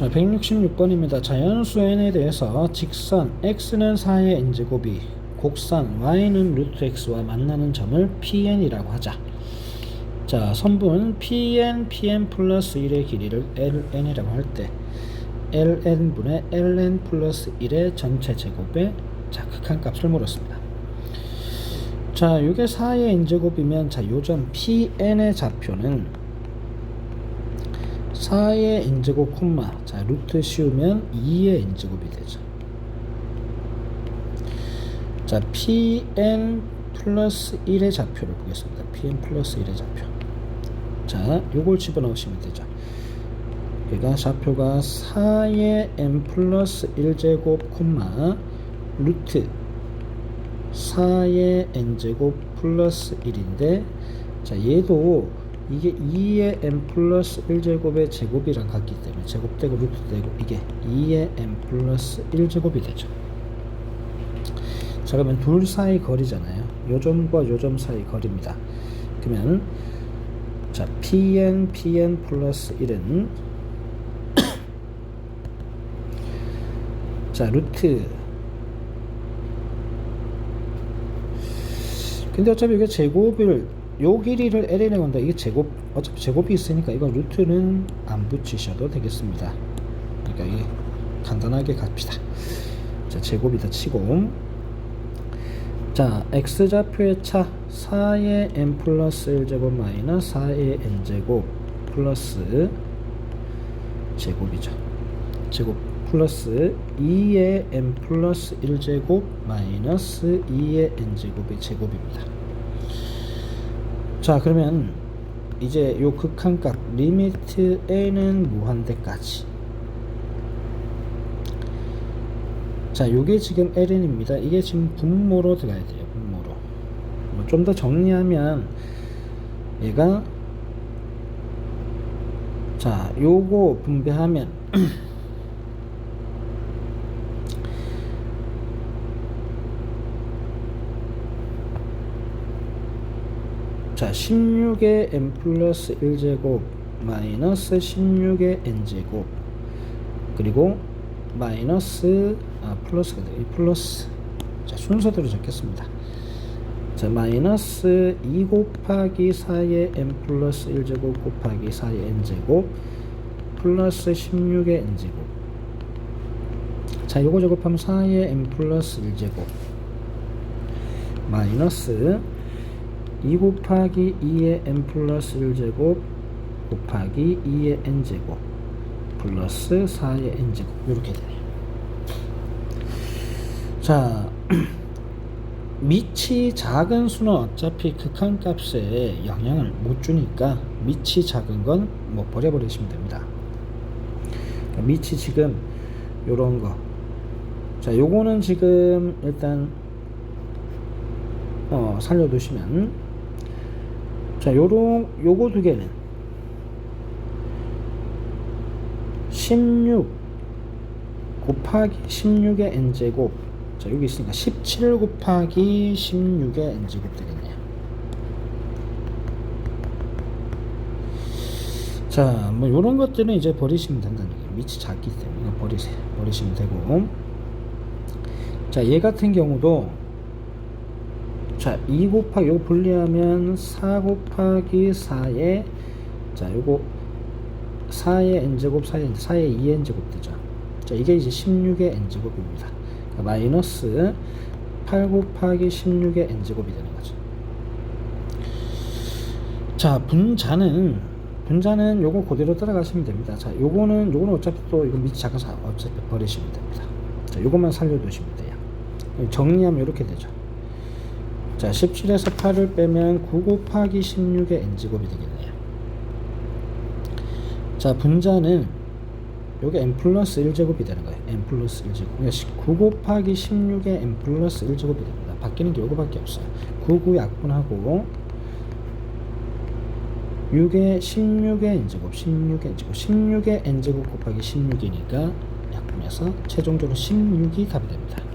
자, 166번입니다. 자연수 n에 대해서 직선 x는 4의 n제곱이 곡선 y는 루트 x와 만나는 점을 pn이라고 하자. 자, 선분 pn, pn 플러스 1의 길이를 ln이라고 할 때 ln분의 ln 플러스 1의 전체 제곱에 자, 극한 값을 물었습니다. 자, 이게 4의 n제곱이면 자, 요점 pn의 좌표는 4의 n제곱 콤마. 자 루트 씌우면 2의 n제곱이 되죠. 자 pn 플러스 1의 좌표를 보겠습니다. pn 플러스 1의 좌표. 자 요걸 집어넣으시면 되죠. 그러니까 좌표가 4의 n 플러스 1제곱 콤마 루트 4의 n제곱 플러스 1인데 자 얘도 이게 2의 n 플러스 1제곱의 제곱이랑 같기 때문에 제곱되고 루트되고 이게 2의 n 플러스 1제곱이 되죠. 자 그러면 둘 사이 거리잖아요. 요점과 요점 사이 거리입니다. 그러면 자 pn pn 플러스 1은 자 루트. 근데 어차피 이게 제곱을 요 길이를 L에 온다. 이게 제곱 어차피 제곱이 있으니까 이거 루트는 안 붙이셔도 되겠습니다. 그러니까 이게 간단하게 갑시다. 자 제곱이다 치고 자 x 좌표의 차 4의 n 플러스 1제곱 마이너스 4의 n제곱 플러스 제곱이죠. 제곱 플러스 2의 n 플러스 1제곱 마이너스 2의 n제곱의 제곱입니다. 자 그러면 이제 요 극한값 리미트 n은 무한대까지. 자 요게 지금 ln입니다. 이게 지금 분모로 들어가야 돼요 분모로. 뭐 좀 더 정리하면 얘가 자 요거 분배하면 자 16의 n 플러스 1제곱 마이너스 16의 n제곱. 그리고 마이너스 아 플러스가 이 플러스. 자 순서대로 적겠습니다. 자 마이너스 2 곱하기 4의 n 플러스 1제곱 곱하기 4의 n제곱 플러스 16의 n제곱. 자 요거 작업하면 4의 n 플러스 1제곱. 마이너스 2 곱하기 2의 n 플러스 1제곱 곱하기 2의 n제곱 플러스 4의 n제곱 이렇게 되네요. 자 밑이 작은 수는 어차피 극한값에 영향을 못 주니까 밑이 작은 건 뭐 버려버리시면 됩니다. 그러니까 밑이 지금 요런 거. 자 요거는 지금 일단 어, 살려두시면 자, 요런 요거 두 개는 16 곱하기 16의 n제곱 자, 여기 있으니까 17 곱하기 16의 n제곱 되겠네요. 자, 뭐 요런 것들은 이제 버리시면 된다는 얘기예요. 밑이 작기 때문에 버리세요. 버리시면 되고. 자, 얘 같은 경우도 자, 2 곱하기 요거 분리하면 4 곱하기 4에 자, 요거 4의 n제곱 4의 4의 2n제곱 되죠. 자, 이게 이제 16의 n제곱입니다. 그러니까 마이너스 8 곱하기 16의 n제곱이 되는 거죠. 자, 분자는 분자는 요거 그대로 따라가시면 됩니다. 자, 요거는 요거는 어차피 또 이거 밑이 작아서 어차피 버리시면 됩니다. 자, 요것만 살려두시면 돼요. 정리하면 이렇게 되죠. 자, 17에서 8을 빼면 9 곱하기 16의 n제곱이 되겠네요. 자, 분자는 요게 n 플러스 1제곱이 되는 거예요. n 플러스 1제곱. 그러니까 9 곱하기 16의 n 플러스 1제곱이 됩니다. 바뀌는 게 요거밖에 없어요. 9, 9 약분하고 6의 16의 n제곱, 16의 n제곱, 16의 n제곱 곱하기 16이니까 약분해서 최종적으로 16이 답이 됩니다.